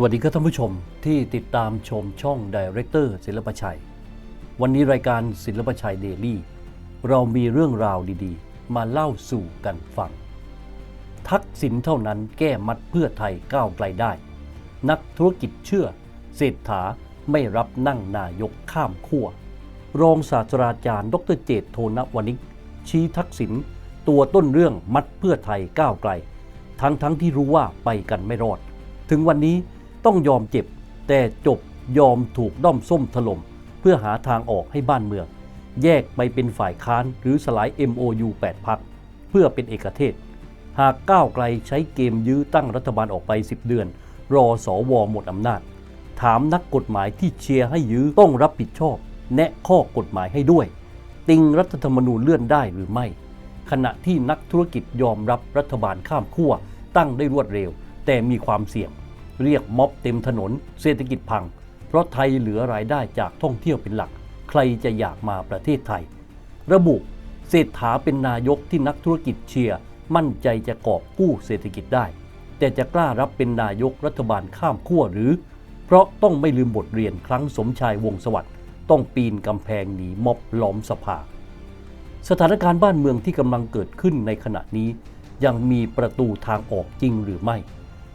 สวัสดีครับท่านผู้ชมที่ติดตามชมช่องดีเรคเตอร์ศิลปชัย วันนี้รายการศิลปชัยเดลี่เรามีเรื่องราวดีๆ มาเล่าสู่กันฟัง ทักษิณเท่านั้นแก้มัดเพื่อไทยก้าวไกลได้ นักธุรกิจเชื่อ เศรษฐาไม่รับนั่งนายกข้ามขั้วรองศาสตราจารย์ ดรเจตโทนวนิก ชี้ทักษิณตัวต้นเรื่องมัดเพื่อไทยก้าวไกล ทั้งทั้งที่รู้ว่าไปกันไม่รอด ถึงวันนี้ ต้องยอมเจ็บ แต่จบยอมถูกด้อมส้มถล่ม เพื่อหาทางออกให้บ้านเมือง แยกไปเป็นฝ่ายค้านหรือสลาย MOU 8 พัก เพื่อเป็นเอกเทศ หากก้าวไกลใช้เกมยื้อตั้งรัฐบาลออกไป 10 เดือน รอสอวอหมดอำนาจ ถามนักกฎหมายที่เชียร์ให้ยื้อต้องรับผิดชอบ แนะข้อกฎหมายให้ด้วย ติงรัฐธรรมนูญเลื่อนได้หรือไม่ ขณะที่นักธุรกิจยอมรับรัฐบาลข้ามขั้วตั้งได้รวดเร็ว แต่มีความเสี่ยง เรียกม็อบเต็มถนน เศรษฐกิจพัง เพราะไทยเหลือรายได้จากท่องเที่ยวเป็นหลัก ใครจะอยากมาประเทศไทย ระบุเศรษฐาเป็นนายกที่นักธุรกิจเชียร์มั่นใจจะกอบกู้เศรษฐกิจได้ แต่จะกล้ารับเป็นนายกรัฐบาลข้ามขั้วหรือ เพราะต้องไม่ลืมบทเรียนครั้งสมชายวงสวัสดิ์ต้องปีนกำแพงหนีม็อบล้อมสภา สถานการณ์บ้านเมืองที่กำลังเกิดขึ้นในขณะนี้ ยังมีประตูทางออกจริงหรือไม่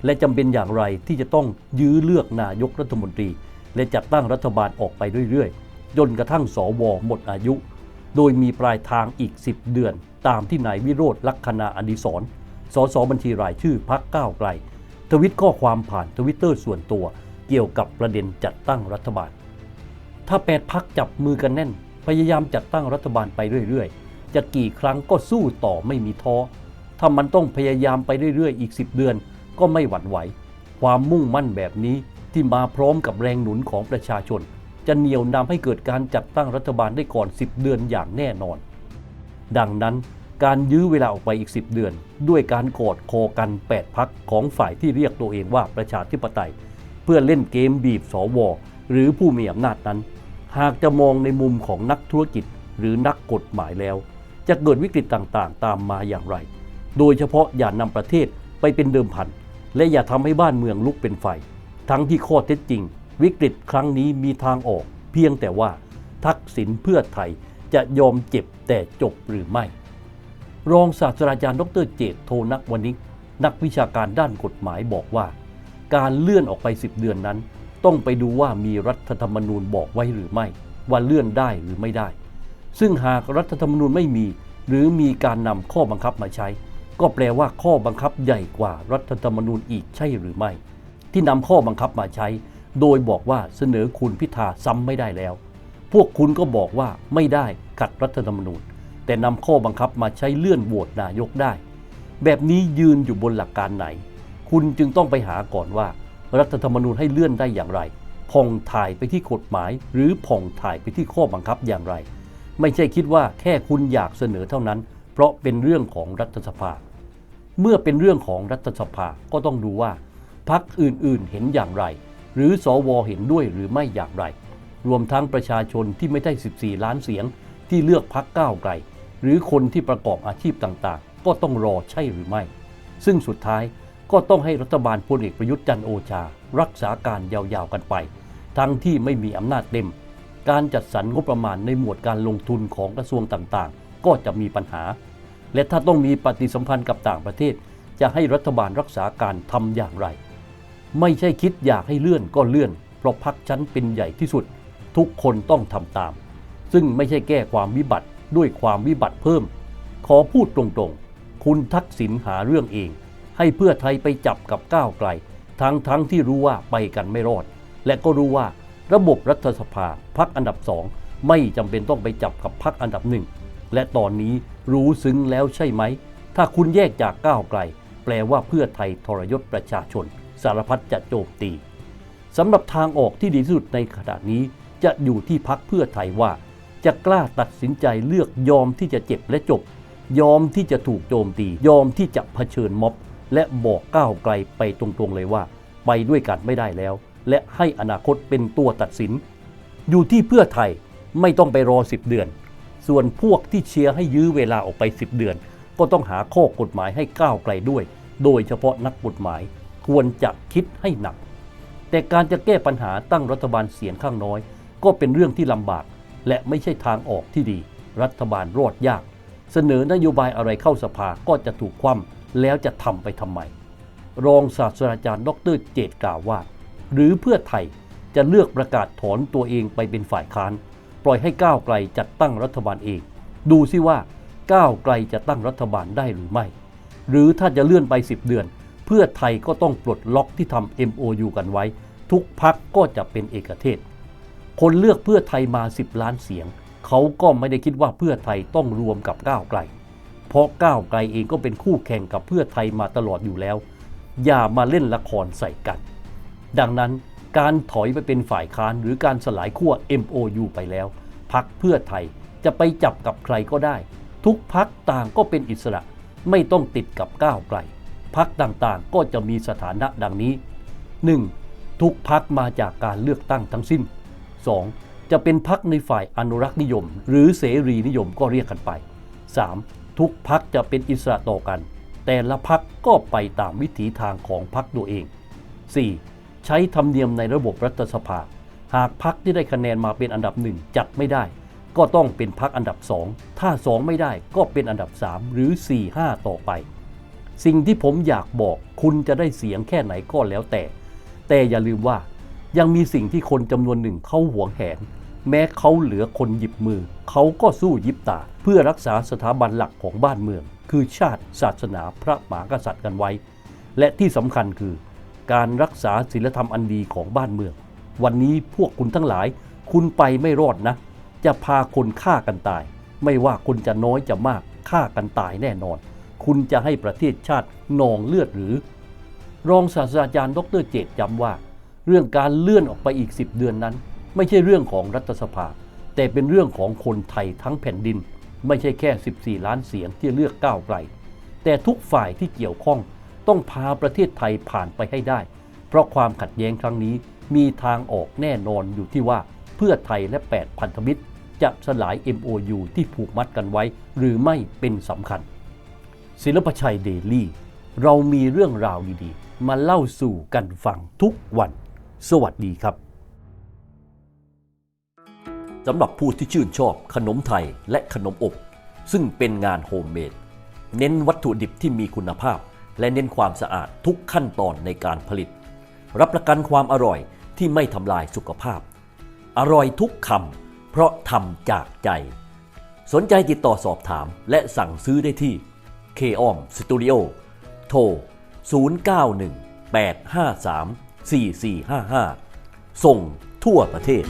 และจำเป็นอย่างไรที่จะต้องยื้อเลือกนายกรัฐมนตรี และจัดตั้งรัฐบาลออกไปเรื่อยๆ จนกระทั่งสวหมดอายุ โดยมีปลายทางอีก 10 เดือน ตามที่นายวิโรธลักษณาอดิศรสสบัญชีรายชื่อพักก้าวไกล ทวิตข้อความผ่านทวิตเตอร์ส่วนตัว เกี่ยวกับประเด็นจัดตั้งรัฐบาล ถ้าแปดพักจับมือกันแน่น พยายามจัดตั้งรัฐบาลไปเรื่อยๆ จะกี่ครั้งก็สู้ต่อไม่มีท้อถ้ามันต้องพยายามไปเรื่อยๆ อีก 10 เดือน ก็ไม่หวั่นไหว ความมุ่งมั่นแบบนี้ที่มาพร้อมกับแรงหนุนของประชาชน จะเหนี่ยวนำให้เกิดการจัดตั้งรัฐบาลได้ก่อน 10 เดือนอย่างแน่นอน ดังนั้นการยื้อเวลาออกไปอีก 10 เดือน ด้วยการกอดคอกัน 8 พักของฝ่ายที่เรียกตัวเองว่าประชาธิปไตย เพื่อเล่นเกมบีบสวหรือผู้มีอำนาจนั้น หากจะมองในมุมของนักธุรกิจหรือนักกฎหมายแล้ว จะเกิดวิกฤตต่างๆ ตามมาอย่างไร โดยเฉพาะอย่านำประเทศไปเป็นเดิมพัน และอย่าทำให้บ้านเมืองลุกเป็นไฟ ทั้งที่ข้อเท็จจริง วิกฤตครั้งนี้มีทางออก เพียงแต่ว่าทักษิณเพื่อไทยจะยอมเจ็บแต่จบหรือไม่ รองศาสตราจารย์ดรเจตโทนักวนิกนักวิชาการด้านกฎหมายบอกว่า การเลื่อนออกไป 10 เดือนนั้น ต้องไปดูว่ามีรัฐธรรมนูญบอกไว้หรือไม่ ว่าเลื่อนได้หรือไม่ได้ ซึ่งหากรัฐธรรมนูญไม่มี หรือมีการนำข้อบังคับมาใช้ ก็แปลว่าข้อบังคับใหญ่กว่ารัฐธรรมนูญอีกใช่หรือไม่ ที่นำข้อบังคับมาใช้ โดยบอกว่าเสนอคุณพิธาซ้ำไม่ได้แล้ว พวกคุณก็บอกว่าไม่ได้ขัดรัฐธรรมนูญ แต่นำข้อบังคับมาใช้เลื่อนโหวตนายกได้ แบบนี้ยืนอยู่บนหลักการไหน คุณจึงต้องไปหาก่อนว่า รัฐธรรมนูญให้เลื่อนได้อย่างไรผ่องถ่ายไปที่กฎหมาย หรือผ่องถ่ายไปที่ข้อบังคับอย่างไร ไม่ใช่คิดว่าแค่คุณอยากเสนอเท่านั้น เพราะเป็นเรื่องของรัฐสภา เมื่อเป็นเรื่องของรัฐสภาก็ต้องดูว่าพักอื่นๆเห็นอย่างไร หรือสวเห็นด้วยหรือไม่อย่างไร รวมทั้งประชาชนที่ไม่ได้ 14 ล้านเสียงที่เลือกพักก้าวไกล หรือคนที่ประกอบอาชีพต่างๆ ก็ต้องรอใช่หรือไม่ ซึ่งสุดท้ายก็ต้องให้รัฐบาลพลเอกประยุทธ์จันโอชา รักษาการยาวๆกันไป ทั้งที่ไม่มีอำนาจเต็ม การจัดสรรงบประมาณในหมวดการลงทุนของกระทรวงต่างๆ ก็จะมีปัญหา และถ้าต้องมีปฏิสัมพันธ์กับต่างประเทศ จะให้รัฐบาลรักษาการทำอย่างไร ไม่ใช่คิดอยากให้เลื่อนก็เลื่อน เพราะพักชั้นเป็นใหญ่ที่สุด ทุกคนต้องทำตาม ซึ่งไม่ใช่แก้ความวิบัติด้วยความวิบัติเพิ่ม ขอพูดตรงๆ คุณทักษิณหาเรื่องเอง ให้เพื่อไทยไปจับกับก้าวไกล ทั้งทั้งที่รู้ว่าไปกันไม่รอด และก็รู้ว่าระบบรัฐสภาพักอันดับสองไม่จำเป็นต้องไปจับกับพักอันดับหนึ่ง และตอนนี้รู้ซึ้งแล้วใช่ไหม ถ้าคุณแยกจากก้าวไกล แปลว่าเพื่อไทยทรยศประชาชน สารพัดจะโจมตีสำหรับทางออกที่ดีที่สุดในขณะนี้ จะอยู่ที่พักเพื่อไทยว่า จะกล้าตัดสินใจเลือกยอมที่จะเจ็บและจบ ยอมที่จะถูกโจมตี ยอมที่จะเผชิญม็อบ และบอกก้าวไกลไปตรงๆเลยว่า ไปด้วยกันไม่ได้แล้ว และให้อนาคตเป็นตัวตัดสิน อยู่ที่เพื่อไทยไม่ต้องไปรอ 10 เดือน ส่วนพวกที่เชียร์ให้ยื้อเวลาออกไป 10 เดือน ก็ต้องหาข้อกฎหมายให้ก้าวไกลด้วย โดยเฉพาะนักกฎหมายควรจะคิดให้หนัก แต่การจะแก้ปัญหาตั้งรัฐบาลเสียงข้างน้อย ก็เป็นเรื่องที่ลำบาก และไม่ใช่ทางออกที่ดี รัฐบาลรอดยาก เสนอนโยบายอะไรเข้าสภาก็จะถูกคว่ำแล้วจะทำไปทำไมรองศาสตราจารย์ดรเจตกล่าวว่า หรือเพื่อไทยจะเลือกประกาศถอนตัวเองไปเป็นฝ่ายค้าน ปล่อยให้ก้าวไกลจัดตั้งรัฐบาลเอง ดูซิว่าก้าวไกลจะตั้งรัฐบาลได้หรือไม่ หรือถ้าจะเลื่อนไป 10 เดือน เพื่อไทยก็ต้องปลดล็อกที่ทำ MOU กันไว้ ทุกพักก็จะเป็นเอกเทศ คนเลือกเพื่อไทยมา 10 ล้านเสียง เขาก็ไม่ได้คิดว่าเพื่อไทยต้องรวมกับก้าวไกล เพราะก้าวไกลเองก็เป็นคู่แข่งกับเพื่อไทยมาตลอดอยู่แล้ว อย่ามาเล่นละครใส่กัน ดังนั้น การถอยไปเป็นฝ่ายค้านหรือการสลายขั้ว MOU ไปแล้ว พักเพื่อไทยจะไปจับกับใครก็ได้ ทุกพักต่างก็เป็นอิสระ ไม่ต้องติดกับก้าวไกลพักต่างๆก็จะมีสถานะดังนี้ 1. ทุกพักมาจากการเลือกตั้งทั้งสิ้น 2. จะเป็นพักในฝ่ายอนุรักษ์นิยม หรือเสรีนิยมก็เรียกกันไป 3. ทุกพักจะเป็นอิสระต่อกัน แต่ละพักก็ไปตามวิถีทางของพักตัวเอง 4. ใช้ธรรมเนียมในระบบรัฐสภา หากพักที่ได้คะแนนมาเป็นอันดับหนึ่งจัดไม่ได้ ก็ต้องเป็นพักอันดับ 2 ถ้า 2 ไม่ได้ก็เป็นอันดับ 3 หรือ 4 5 ต่อไป สิ่งที่ผมอยากบอกคุณจะได้เสียงแค่ไหนก็แล้วแต่ แต่อย่าลืมว่ายังมีสิ่งที่คนจำนวนหนึ่งเขาหวงแหน แม้เขาเหลือคนหยิบมือ เขาก็สู้ยิบตา เพื่อรักษาสถาบันหลักของบ้านเมือง คือชาติศาสนาพระมหากษัตริย์กันไว้ และที่สำคัญคือ การรักษาศีลธรรมอันดีของบ้านเมือง วันนี้พวกคุณทั้งหลาย คุณไปไม่รอดนะ จะพาคนฆ่ากันตาย ไม่ว่าคนจะน้อยจะมากฆ่ากันตายแน่นอน คุณจะให้ประเทศชาตินองเลือดหรือ รองศาสตราจารย์ดรเจตย้ำว่า เรื่องการเลื่อนออกไปอีก 10 เดือนนั้น ไม่ใช่เรื่องของรัฐสภา แต่เป็นเรื่องของคนไทยทั้งแผ่นดิน ไม่ใช่แค่ 14 ล้านเสียงที่เลือกก้าวไกลแต่ทุกฝ่ายที่เกี่ยวข้อง ต้องพาประเทศไทยผ่านไปให้ได้ เพราะความขัดแย้งครั้งนี้มีทางออกแน่นอนอยู่ที่ว่าเพื่อไทยและ 8 พันธมิตร จะสลาย MOU ที่ผูกมัดกันไว้ หรือไม่เป็นสำคัญ ศิลปชัยเดลี่ เรามีเรื่องราวดีๆ มาเล่าสู่กันฟังทุกวัน สวัสดีครับสำหรับผู้ที่ชื่นชอบขนมไทยและขนมอบ ซึ่งเป็นงานโฮมเมดเน้นวัตถุดิบที่มีคุณภาพ และเน้นความสะอาดทุกขั้นตอนในการผลิต รับประกันความอร่อยที่ไม่ทำลายสุขภาพ อร่อยทุกคำเพราะทำจากใจ สนใจติดต่อสอบถามและสั่งซื้อได้ที่ k o m Studio โทร 091 853 4455 ส่งทั่วประเทศ